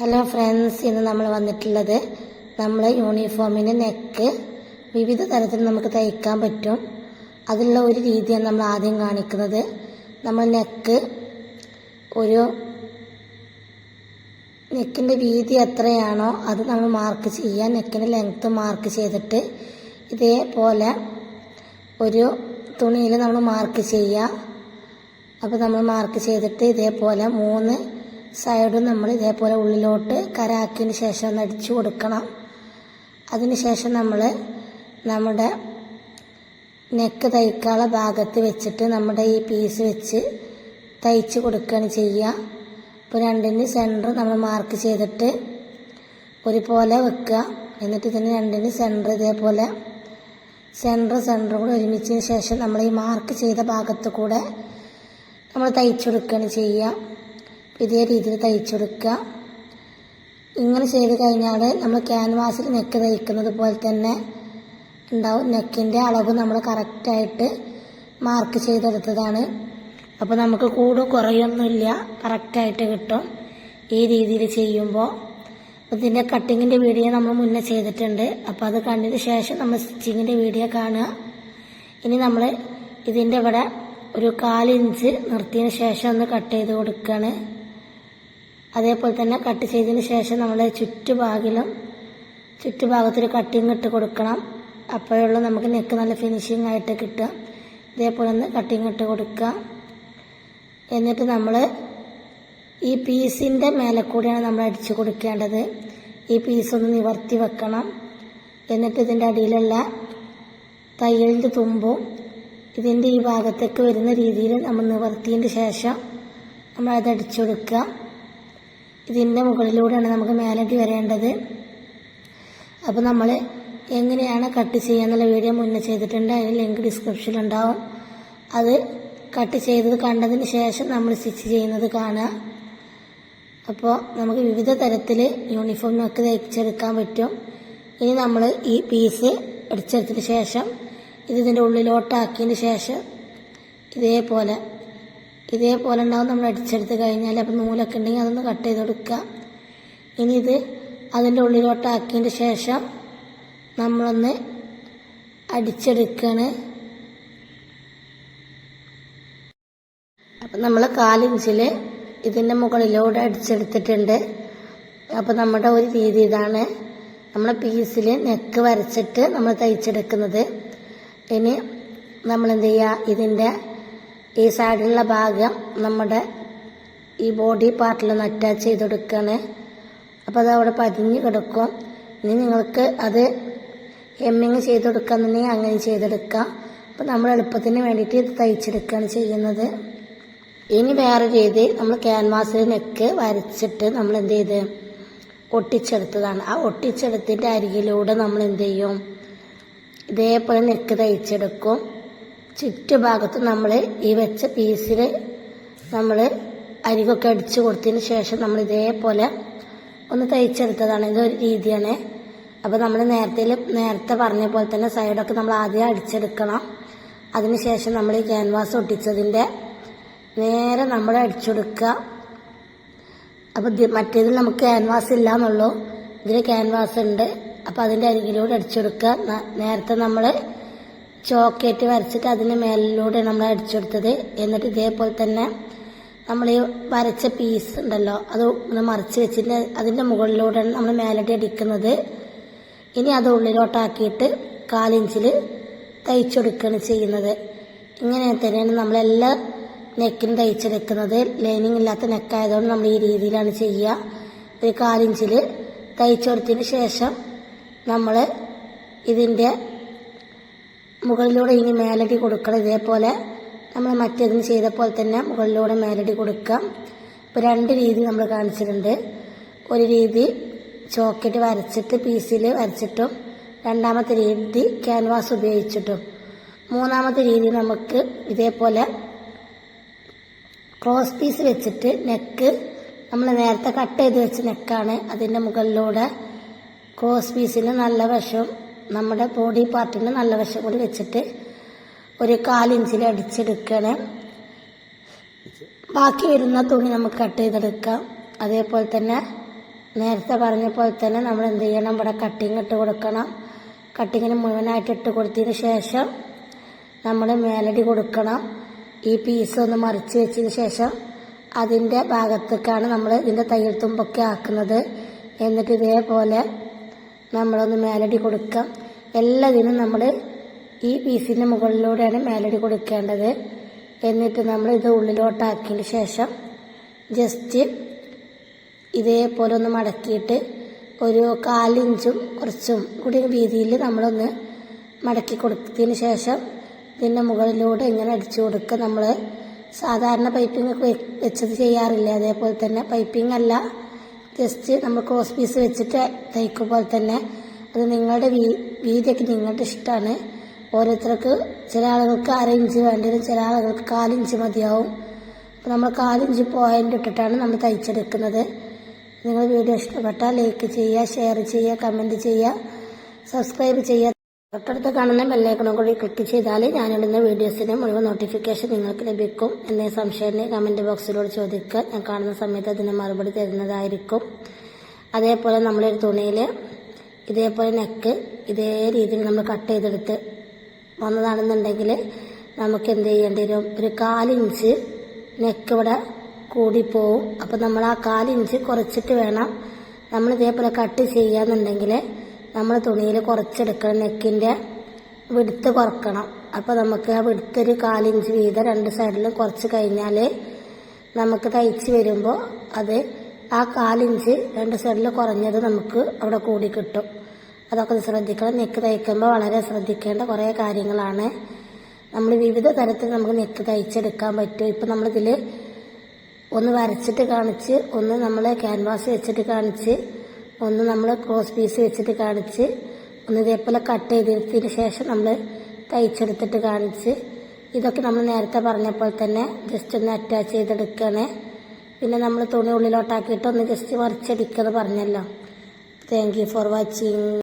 Hello friends ഇന്ന് നമ്മൾ വന്നിട്ടുള്ളത് നമ്മൾ യൂണിഫോമിന്റെ നെക്ക് വിവിധ തരത്തിൽ നമുക്ക് തയ്ക്കാൻ പറ്റും. അതിലുള്ള ഒരു രീതിയാണ് നമ്മൾ ആദ്യം കാണിക്കുന്നത്. നമ്മൾ നെക്ക് ഒരു നെക്കിന്റെ വീതി എത്രയാണോ അത് നമ്മൾ മാർക്ക് ചെയ്യുക. നെക്കിന്റെ ലെങ്ത്ത് മാർക്ക് ചെയ്തിട്ട് ഇതേപോലെ ഒരു തുണിയിൽ നമ്മൾ മാർക്ക് ചെയ്യുക. അപ്പോൾ നമ്മൾ മാർക്ക് ചെയ്തിട്ട് ഇതേപോലെ മൂന്ന് സൈഡും നമ്മൾ ഇതേപോലെ ഉള്ളിലോട്ട് കരാക്കിയതിന് ശേഷം ഒന്ന് കൊടുക്കണം. അതിന് ശേഷം നമ്മൾ നമ്മുടെ നെക്ക് തയ്ക്കാനുള്ള ഭാഗത്ത് വെച്ചിട്ട് നമ്മുടെ ഈ പീസ് വെച്ച് തയ്ച്ച് കൊടുക്കുകയാണ് ചെയ്യുക. ഇപ്പോൾ രണ്ടിന് സെന്റർ നമ്മൾ മാർക്ക് ചെയ്തിട്ട് ഒരുപോലെ വെക്കുക. എന്നിട്ട് ഇതിന് രണ്ടിന് സെന്റർ ഇതേപോലെ സെന്റർ സെന്റർ കൂടെ ഒരുമിച്ചതിന് ശേഷം നമ്മൾ ഈ മാർക്ക് ചെയ്ത ഭാഗത്ത് കൂടെ നമ്മൾ തയ്ച്ചു കൊടുക്കുകയാണ് ചെയ്യുക. ഇതേ രീതിയിൽ തയ്ച്ചു കൊടുക്കുക ഇങ്ങനെ ചെയ്ത് കഴിഞ്ഞാൽ നമ്മൾ ക്യാൻവാസിൽ നെക്ക് തയ്ക്കുന്നത് പോലെ തന്നെ ഉണ്ടാവും. നെക്കിന്റെ അളവ് നമ്മൾ കറക്റ്റായിട്ട് മാർക്ക് ചെയ്തെടുത്തതാണ്. അപ്പോൾ നമുക്ക് കൂടും കുറയൊന്നുമില്ല. കറക്റ്റായിട്ട് കിട്ടും. ഈ രീതിയിൽ ചെയ്യുമ്പോൾ. ഇതിന്റെ കട്ടിങ്ങിന്റെ വീഡിയോ നമ്മൾ മുന്നേ ചെയ്തിട്ടുണ്ട്. അപ്പോൾ അത് കണ്ടതിന് ശേഷം നമ്മൾ സ്റ്റിച്ചിങ്ങിന്റെ വീഡിയോ കാണുക. ഇനി നമ്മൾ ഇതിന്റെ ഇവിടെ ഒരു കാലിഞ്ച് നിർത്തിയതിന് ശേഷം ഒന്ന് കട്ട് ചെയ്ത് കൊടുക്കുകയാണ് അതേപോലെ തന്നെ കട്ട് ചെയ്തതിന് ശേഷം നമ്മൾ ചുറ്റുഭാഗിലും ചുറ്റുഭാഗത്തൊരു കട്ടിങ് ഇട്ട് കൊടുക്കണം. അപ്പോഴുള്ള നമുക്ക് നെക്ക് നല്ല ഫിനിഷിംഗ് ആയിട്ട് കിട്ടുക ഇതേപോലെ ഒന്ന് കട്ടിങ് ഇട്ട് കൊടുക്കുക. എന്നിട്ട് നമ്മൾ ഈ പീസിന്റെ മേലെ കൂടിയാണ് നമ്മൾ അടിച്ചു കൊടുക്കേണ്ടത്. ഈ പീസ് ഒന്ന് നിവർത്തി വെക്കണം. എന്നിട്ട് ഇതിന്റെ അടിയിലുള്ള തയ്യലിന്റെ തുമ്പും ഇതിന്റെ ഈ ഭാഗത്തേക്ക് വരുന്ന രീതിയിൽ നമ്മൾ നിവർത്തിയതിന്റെ ശേഷം നമ്മൾ അടിച്ചു കൊടുക്കുക. ഇതിന്റെ മുകളിലൂടെയാണ് നമുക്ക് മേലേക്ക് വരേണ്ടത്. അപ്പോൾ നമ്മൾ എങ്ങനെയാണ് കട്ട് ചെയ്യാന്നുള്ള വീഡിയോ മുന്നേ ചെയ്തിട്ടുണ്ട്. അതിന് ലിങ്ക് ഡിസ്ക്രിപ്ഷനിൽ ഡിസ്ക്രിപ്ഷനിലുണ്ടാവും അത് കട്ട് ചെയ്തത് കണ്ടതിന് ശേഷം നമ്മൾ സ്റ്റിച്ച് ചെയ്യുന്നത് കാണുക. അപ്പോൾ നമുക്ക് വിവിധ തരത്തിൽ യൂണിഫോമിനൊക്കെ തയ്ച്ചെടുക്കാൻ പറ്റും. ഇനി നമ്മൾ ഈ പീസ് അടിച്ചെടുത്തതിന് ശേഷം ഇത് ഇതിന്റെ ഉള്ളിലോട്ടാക്കിയതിന് ശേഷം ഇതേപോലെ ഇതേപോലെ ഉണ്ടാവും നമ്മൾ അടിച്ചെടുത്ത് കഴിഞ്ഞാൽ അപ്പം നൂലൊക്കെ ഉണ്ടെങ്കിൽ അതൊന്ന് കട്ട് ചെയ്ത് കൊടുക്കുക ഇനി ഇത് അതിന്റെ ഉള്ളിലോട്ടാക്കിയതിന് ശേഷം നമ്മളൊന്ന് അടിച്ചെടുക്കുകയാണ്. അപ്പം നമ്മൾ കാലിഞ്ചിൽ ഇതിന്റെ മുകളിലൂടെ അടിച്ചെടുത്തിട്ടുണ്ട്. അപ്പോൾ നമ്മുടെ ഒരു രീതി ഇതാണ്. നമ്മൾ പീസിൽ നെക്ക് വരച്ചിട്ട് നമ്മൾ തയ്ച്ചെടുക്കുന്നത്. ഇനി നമ്മൾ എന്ത് ചെയ്യുക? ഇതിന്റെ ഈ സൈഡിലുള്ള ഭാഗം നമ്മുടെ ഈ ബോഡി പാർട്ടിലൊന്ന് അറ്റാച്ച് ചെയ്ത് കൊടുക്കുകയാണ് അപ്പോൾ അത് അവിടെ പതിഞ്ഞ് കിടക്കും. ഇനി നിങ്ങൾക്ക് അത് ഹെമ്മിങ് ചെയ്ത് കൊടുക്കാന്നുണ്ടെങ്കിൽ അങ്ങനെ ചെയ്തെടുക്കാം. അപ്പോൾ നമ്മൾ എളുപ്പത്തിന് വേണ്ടിയിട്ട് ഇത് തയ്ച്ചെടുക്കുകയാണ് ചെയ്യുന്നത്. ഇനി വേറെ രീതി നമ്മൾ ക്യാൻവാസിൽ നെക്ക് വരച്ചിട്ട് നമ്മൾ എന്ത് ചെയ്ത്? ഒട്ടിച്ചെടുത്തതാണ്. ആ ഒട്ടിച്ചെടുത്തിന്റെ അരികിലൂടെ നമ്മൾ എന്ത് ചെയ്യും? ഇതേപോലെ നെക്ക് തയ്ച്ചെടുക്കും. ചുറ്റുഭാഗത്ത് നമ്മൾ ഈ വെച്ച പീസിൽ നമ്മൾ അരികൊക്കെ അടിച്ചു കൊടുത്തതിന് ശേഷം നമ്മൾ ഇതേപോലെ ഒന്ന് തയ്ച്ചെടുത്തതാണ്. ഇതൊരു രീതിയാണ്. അപ്പോൾ നമ്മൾ നേരത്തെ നേരത്തെ പറഞ്ഞ പോലെ തന്നെ സൈഡൊക്കെ നമ്മൾ ആദ്യം അടിച്ചെടുക്കണം. അതിനുശേഷം നമ്മൾ ഈ ക്യാൻവാസ് ഒട്ടിച്ചതിന്റെ നേരെ നമ്മൾ അടിച്ചെടുക്കുക. അപ്പോൾ മറ്റേതിൽ നമുക്ക് ക്യാൻവാസ് ഇല്ല എന്നുള്ളൂ ഇതിൽ ക്യാൻവാസ് ഉണ്ട്. അപ്പോൾ അതിന്റെ അരികിലൂടെ അടിച്ചെടുക്കുക. നേരത്തെ നമ്മൾ ചോക്കേറ്റ് വരച്ചിട്ട് അതിന് മേലിലൂടെ നമ്മൾ അടിച്ചെടുത്തത്. എന്നിട്ട് ഇതേപോലെ തന്നെ നമ്മൾ ഈ വരച്ച പീസ് ഉണ്ടല്ലോ അത് മറിച്ച് വെച്ചിട്ട് അതിന്റെ മുകളിലൂടെയാണ് നമ്മൾ മേലടി അടിക്കുന്നത്. ഇനി അത് ഉള്ളിലോട്ടാക്കിയിട്ട് കാലിഞ്ചിൽ തയ്ച്ചെടുക്കുകയാണ് ചെയ്യുന്നത്. ഇങ്ങനെ തന്നെയാണ് നമ്മളെല്ലാ നെക്കിനും തയ്ച്ചെടുക്കുന്നത്. ലൈനിങ് ഇല്ലാത്ത നെക്കായതുകൊണ്ട് നമ്മൾ ഈ രീതിയിലാണ് ചെയ്യുക. ഒരു കാലിഞ്ചിൽ തയ്ച്ചെടുത്തതിന് ശേഷം നമ്മൾ ഇതിന്റെ മുകളിലൂടെ ഇനി മേലടി കൊടുക്കണം. ഇതേപോലെ നമ്മൾ മറ്റേതിന് ചെയ്ത പോലെ തന്നെ മുകളിലൂടെ മേലടി കൊടുക്കാം. ഇപ്പോൾ രണ്ട് രീതി നമ്മൾ കാണിച്ചിട്ടുണ്ട്. ഒരു രീതി ചോക്കറ്റ് വരച്ചിട്ട് പീസിൽ വരച്ചിട്ടും രണ്ടാമത്തെ രീതി ക്യാൻവാസ് ഉപയോഗിച്ചിട്ടും. മൂന്നാമത്തെ രീതി നമുക്ക് ഇതേപോലെ ക്രോസ് പീസ് വെച്ചിട്ട് നെക്ക് നമ്മൾ നേരത്തെ കട്ട് ചെയ്ത് വെച്ച നെക്കാണ് അതിന്റെ മുകളിലൂടെ ക്രോസ് പീസിന് നല്ല വശം നമ്മുടെ ബോഡി പാർട്ടിന് നല്ല വശം കൂടി വെച്ചിട്ട് ഒരു കാലിഞ്ചിൽ അടിച്ചെടുക്കണം ബാക്കി വരുന്ന തുണി നമുക്ക് കട്ട് ചെയ്തെടുക്കാം. അതേപോലെ തന്നെ നേരത്തെ പറഞ്ഞ പോലെ തന്നെ നമ്മൾ എന്ത് ചെയ്യണം? ഇവിടെ കട്ടിങ് ഇട്ട് കൊടുക്കണം. കട്ടിങ്ങിന് മുഴുവനായിട്ട് ഇട്ട് കൊടുത്തതിന് ശേഷം നമ്മൾ മേലടി കൊടുക്കണം. ഈ പീസ് ഒന്ന് മറിച്ച് വെച്ചതിന് ശേഷം അതിന്റെ ഭാഗത്തേക്കാണ് നമ്മൾ ഇതിന്റെ തയ്യൽ തുമ്പൊക്കെ ആക്കുന്നത്. എന്നിട്ട് ഇതേപോലെ നമ്മളൊന്ന് മേലടി കൊടുക്കാം. എല്ലാത്തിനും നമ്മൾ ഈ പീസിന്റെ മുകളിലൂടെയാണ് മേലടി കൊടുക്കേണ്ടത്. എന്നിട്ട് നമ്മൾ ഇത് ഉള്ളിലോട്ടാക്കിയതിന് ശേഷം ജസ്റ്റ് ഇതേപോലെ ഒന്ന് മടക്കിയിട്ട് ഒരു കാലിഞ്ചും കുറച്ചും കൂടി വീതിയിൽ നമ്മളൊന്ന് മടക്കി കൊടുത്തതിന് ശേഷം ഇതിന്റെ മുകളിലൂടെ ഇങ്ങനെ അടിച്ചു കൊടുക്കുക. നമ്മൾ സാധാരണ പൈപ്പിംഗ് വെച്ചത് ചെയ്യാറില്ല? അതേപോലെ തന്നെ പൈപ്പിംഗ് അല്ല. ജസ്റ്റ് നമ്മൾ ക്രോസ് പീസ് വെച്ചിട്ട് തയ്ക്കും പോലെ തന്നെ അത് നിങ്ങളുടെ വീ വീതിയൊക്കെ നിങ്ങളുടെ ഇഷ്ടമാണ് ഓരോരുത്തർക്ക് ചില ആളുകൾക്ക് അര ഇഞ്ച് ചില ആളുകൾക്ക് കാലിഞ്ച് മതിയാവും. അപ്പോൾ നമ്മൾ കാലിഞ്ച് പോയിന്റ് ഇട്ടിട്ടാണ് നമ്മൾ തയ്ച്ചെടുക്കുന്നത്. നിങ്ങൾ വീഡിയോ ഇഷ്ടപ്പെട്ടാൽ ലൈക്ക് ചെയ്യുക ഷെയർ ചെയ്യുക കമന്റ് ചെയ്യുക സബ്സ്ക്രൈബ് ചെയ്യുക. തൊട്ടടുത്ത് കാണുന്ന ബെല്ലൈക്കണും കൂടി ക്ലിക്ക് ചെയ്താൽ ഞാനിടുന്ന വീഡിയോസിന് മുഴുവൻ നോട്ടിഫിക്കേഷൻ നിങ്ങൾക്ക് ലഭിക്കും. എന്നീ സംശയം കമന്റ് ബോക്സിലൂടെ ചോദിക്കുക. ഞാൻ കാണുന്ന സമയത്ത് അതിന് മറുപടി തരുന്നതായിരിക്കും. അതേപോലെ നമ്മളൊരു തുണിയിൽ ഇതേപോലെ നെക്ക് ഇതേ രീതിയിൽ നമ്മൾ കട്ട് ചെയ്തെടുത്ത് വന്നതാണെന്നുണ്ടെങ്കിൽ നമുക്ക് എന്ത് ചെയ്യേണ്ടി വരും? ഒരു കാലിഞ്ച് നെക്ക് ഇവിടെ കൂടിപ്പോവും. അപ്പം നമ്മൾ ആ കാലിഞ്ച് കുറച്ചിട്ട് വേണം. നമ്മൾ ഇതേപോലെ കട്ട് ചെയ്യാന്നുണ്ടെങ്കിൽ നമ്മൾ തുണിയിൽ കുറച്ചെടുക്കണം നെക്കിന്റെ വിടുത്ത് കുറക്കണം. അപ്പോൾ നമുക്ക് ആ വിടുത്തൊരു കാലിഞ്ച് വീതം രണ്ട് സൈഡിലും കുറച്ച് കഴിഞ്ഞാൽ നമുക്ക് തയ്ച്ച് വരുമ്പോൾ അത് ആ കാലിഞ്ച് രണ്ട് സൈഡിൽ കുറഞ്ഞത് നമുക്ക് അവിടെ കൂടി കിട്ടും. അതൊക്കെ ശ്രദ്ധിക്കണം. നെക്ക് തയ്ക്കുമ്പോൾ വളരെ ശ്രദ്ധിക്കേണ്ട കുറേ കാര്യങ്ങളാണ്. നമ്മൾ വിവിധ തരത്തിൽ നമുക്ക് നെക്ക് തയ്ച്ചെടുക്കാൻ പറ്റും. ഇപ്പം നമ്മളിതിൽ ഒന്ന് വരച്ചിട്ട് കാണിച്ച് ഒന്ന് നമ്മൾ ക്യാൻവാസ് വെച്ചിട്ട് കാണിച്ച് ഒന്ന് നമ്മൾ ക്രോസ് പീസ് വെച്ചിട്ട് കാണിച്ച് ഒന്ന് ഇതേപോലെ കട്ട് ചെയ്തെടുത്തതിന് ശേഷം നമ്മൾ തയ്ച്ചെടുത്തിട്ട് കാണിച്ച് ഇതൊക്കെ നമ്മൾ നേരത്തെ പറഞ്ഞപ്പോൾ തന്നെ ജസ്റ്റ് ഒന്ന് അറ്റാച്ച് ചെയ്തെടുക്കണേ. പിന്നെ നമ്മൾ തുണി ഉള്ളിലോട്ടാക്കിയിട്ട് ഒന്ന് ജസ്റ്റ് മറിച്ചടിക്കുന്നത് പറഞ്ഞല്ലോ. Thank you for watching